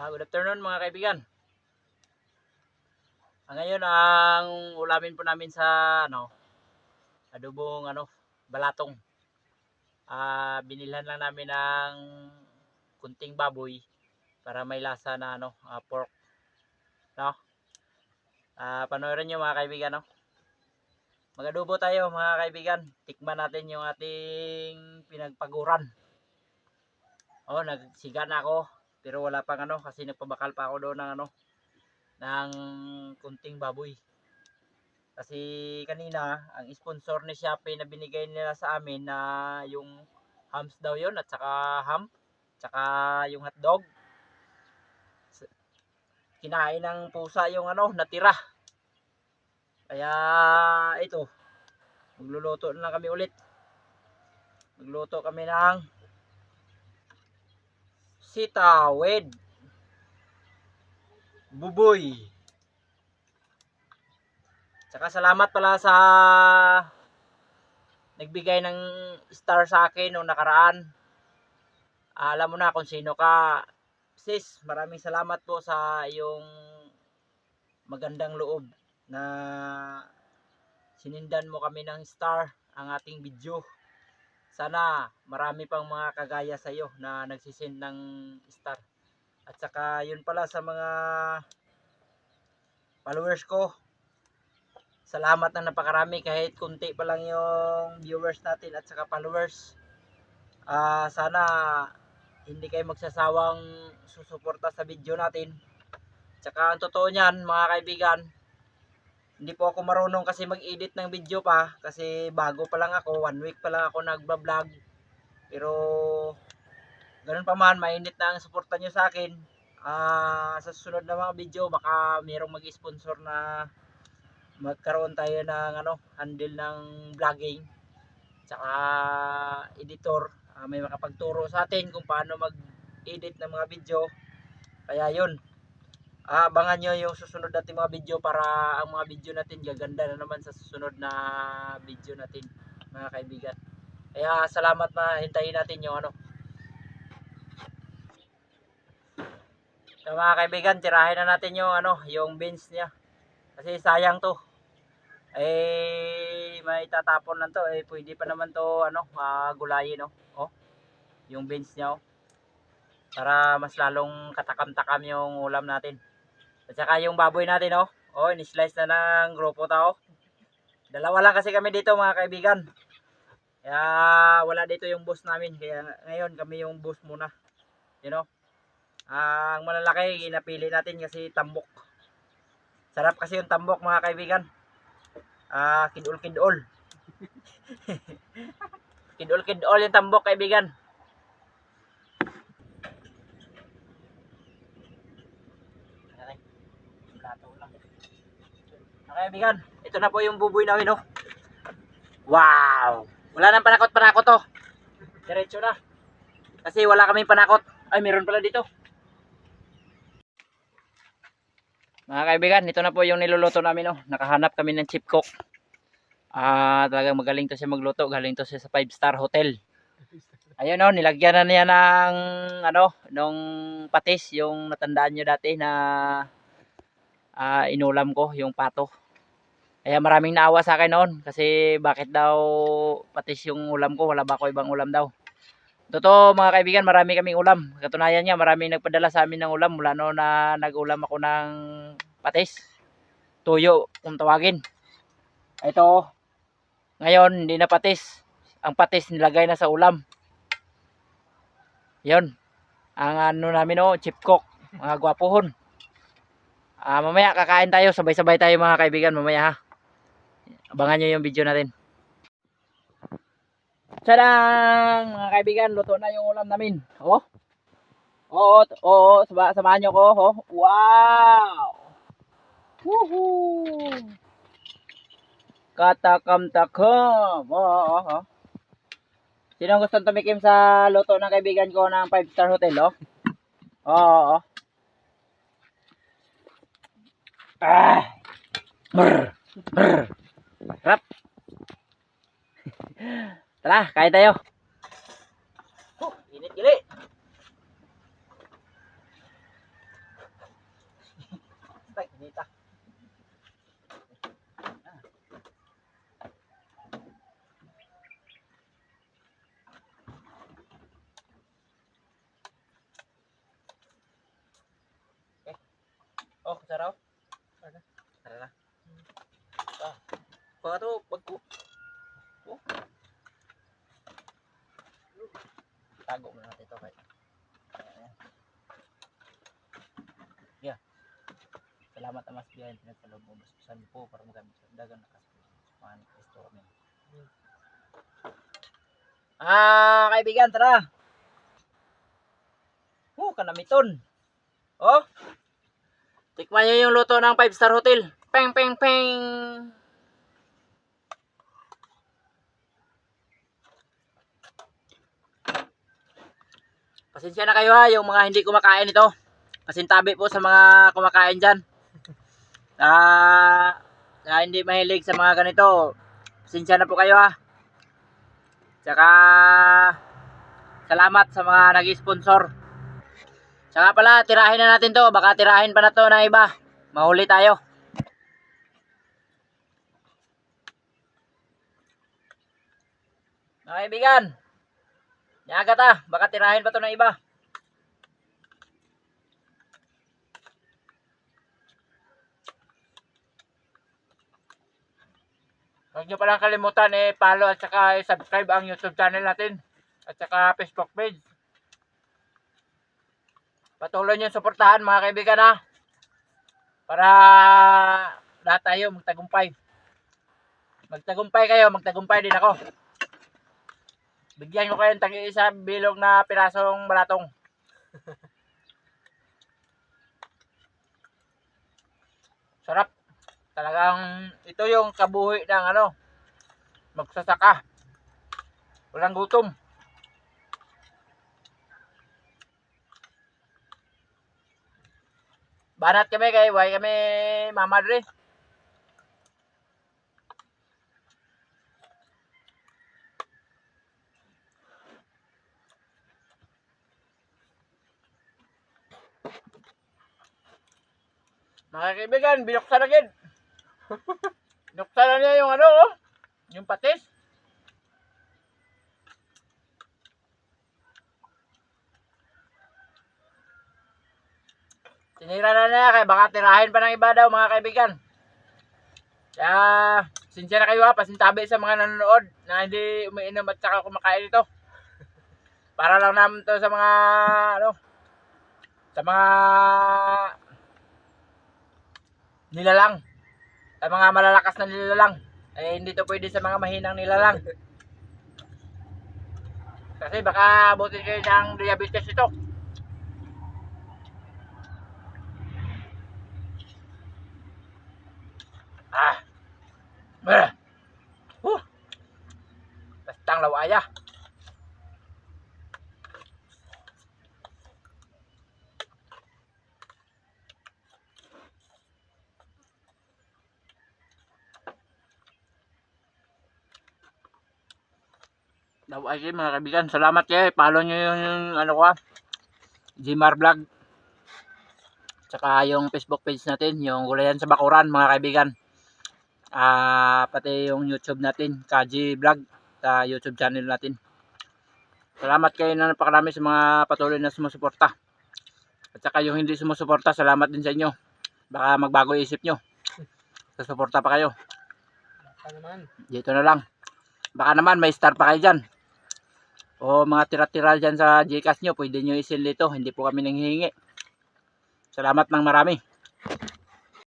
Ah, good afternoon mga kaibigan. Ah, ngayon ang ulamin po namin sa ano adobong ano balatong. Ah, binilhan lang namin ng kunting baboy para may lasa na ano ah, pork. No? Ah, panoorin niyo mga kaibigan no. Magadubo tayo mga kaibigan. Tikman natin yung ating pinagpaguran. Oh, nagsiga na ako pero wala pang ano kasi nagpabakal pa ako doon ng ano ng kunting baboy. Kasi kanina ang sponsor ni Shopee na binigay nila sa amin na yung hams daw yon at saka ham saka yung hotdog. Kinain ng pusa yung ano natira. Kaya ito magluluto na kami ulit. Magluto kami ng sitawid buboy Tsaka salamat pala sa nagbigay ng star sa akin nung nakaraan. Alam mo na kung sino ka. Sis, maraming salamat po sa iyong magandang loob na sinindan mo kami ng star ang ating video. Sana marami pang mga kagaya sa iyo na nagsisend ng star. At saka yun pala sa mga followers ko. Salamat na napakarami kahit kunti pa lang yung viewers natin at saka followers. Ah, sana hindi kayo magsasawang susuporta sa video natin. Tsaka ang totoo niyan mga kaibigan, hindi po ako marunong kasi mag-edit ng video pa kasi bago pa lang ako, one week pa lang ako nagba-vlog. Pero ganun pa man, mainit na ang suporta nyo sa akin. Ah, sa susunod na mga video, baka mayroong mag-sponsor na magkaroon tayo ng ano, handle ng vlogging. Tsaka editor, Ah, may makapagturo sa atin kung paano mag-edit ng mga video. Kaya yun, abangan nyo yung susunod natin mga video para ang mga video natin gaganda na naman sa susunod na video natin mga kaibigan. Kaya salamat na hintayin natin yung ano. So mga kaibigan, tirahin na natin yung ano, yung beans niya. Kasi sayang to. Eh may tatapon lang to, eh pwede pa naman to ano, gulayin no. Oh. Yung beans niya oh. Para mas lalong katakam-takam yung ulam natin. At saka yung baboy natin oh. Oh, ni-slice na ng grupo tao. Dalawa lang kasi kami dito mga kaibigan. Kaya wala dito yung boss namin. Kaya ngayon kami yung boss muna. You know? Ah, ang malalaki inapili natin kasi tambok. Sarap kasi yung tambok mga kaibigan. Ah, kidol kidol. kidol kidol yung tambok kaibigan. Okay. Plato lang. Okay, kaibigan. Ito na po yung buboy namin, oh. Wow! Wala nang panakot-panakot, to. Diretso na. Kasi wala kaming panakot. Ay, meron pala dito. Mga kaibigan, ito na po yung niluluto namin, oh. Nakahanap kami ng chip cook. Ah, talagang magaling to siya magluto. Galing to siya sa 5 star hotel. Ayun oh, nilagyan na niya ng ano, nung patis, yung natandaan nyo dati na ah, inulam ko, yung pato. Kaya maraming naawa sa akin noon kasi bakit daw patis yung ulam ko, wala ba ako ibang ulam daw. Totoo mga kaibigan, marami kaming ulam. Katunayan niya, maraming nagpadala sa amin ng ulam mula noon na nag-ulam ako ng patis. Tuyo, kung tawagin. Ito, ngayon hindi na patis. Ang patis nilagay na sa ulam. Yon. Ang ano namin oh, chip cook, mga gwapuhon. Ah, mamaya kakain tayo, sabay-sabay tayo mga kaibigan mamaya ha. Abangan nyo yung video natin. Tadang! Mga kaibigan, luto na yung ulam namin. Oh. Oo, oo, sama, samahan nyo ko. Oh. Wow! Woohoo! Katakam-takam. Oo, oo, oo. Sino ang gustong tumikim sa luto ng kaibigan ko ng 5 star hotel, oh? Oo, oo, oo. Ah! Brr! Brr! Masarap. Tara, kain tayo. Oh, init gili. Inita. Okay. Oh, sarap. Okay. To, pag ko. Oh. Tago mo natin ito kay. Yeah. Salamat Amas Biyahin. Pinagpaloob mo. Bastusan mo po para magamit sa dagang nakaspil. Sumahan ko ito kami. Ah, kaibigan, tara. Oh, kanamiton. Oh. Tikman nyo yung luto ng 5 star hotel. Peng, peng, peng. Pasensya na kayo ha, yung mga hindi kumakain ito. Pasintabi po sa mga kumakain dyan. Ah, na hindi mahilig sa mga ganito. Pasensya na po kayo ha. Tsaka, salamat sa mga nag-sponsor. Tsaka pala, tirahin na natin to. Baka tirahin pa na to ng iba. Mahuli tayo. Mga kaibigan, Nyaga ta, baka tirahin pa to ng iba. Huwag nyo palang kalimutan eh, follow at saka subscribe ang YouTube channel natin. At saka Facebook page. Patuloy nyo suportahan mga kaibigan ha. Para lahat tayo magtagumpay. Magtagumpay kayo, magtagumpay din ako. Bigyan ko kayo ng tagi-isa bilog na pirasong balatong. Sarap. Talagang ito yung kabuhi ng ano, magsasaka. Walang gutom. Banat kami kay way kami mamadre. Mga kaibigan, binuksan na gid. binuksan na niya yung ano, oh. Yung patis. Tinira na niya kaya baka tirahin pa ng iba daw mga kaibigan. Kaya, sinsya na kayo ha, pasintabi sa mga nanonood na hindi umiinom at saka kumakain ito. Para lang naman to sa mga, ano, sa mga nilalang. Sa mga malalakas na nilalang. Eh, hindi to pwede sa mga mahinang nilalang. Kasi baka abutin kayo ng diabetes ito. Ah. Ah. Huh. Bastang lawaya. Daw ay kayo, mga kaibigan. Salamat kayo. Follow nyo yung, yung ano ko ah. Gmar Vlog. Tsaka yung Facebook page natin. Yung gulayan sa bakuran mga kaibigan. Ah, pati yung YouTube natin. Kaji Vlog. Sa YouTube channel natin. Salamat kayo na napakarami sa mga patuloy na sumusuporta. At saka yung hindi sumusuporta, salamat din sa inyo. Baka magbago isip nyo. Susuporta pa kayo. Dito na lang. Baka naman may star pa kayo dyan. O mga tira-tira dyan sa Gcash nyo, pwede nyo isil dito. Hindi po kami nanghihingi. Salamat ng marami.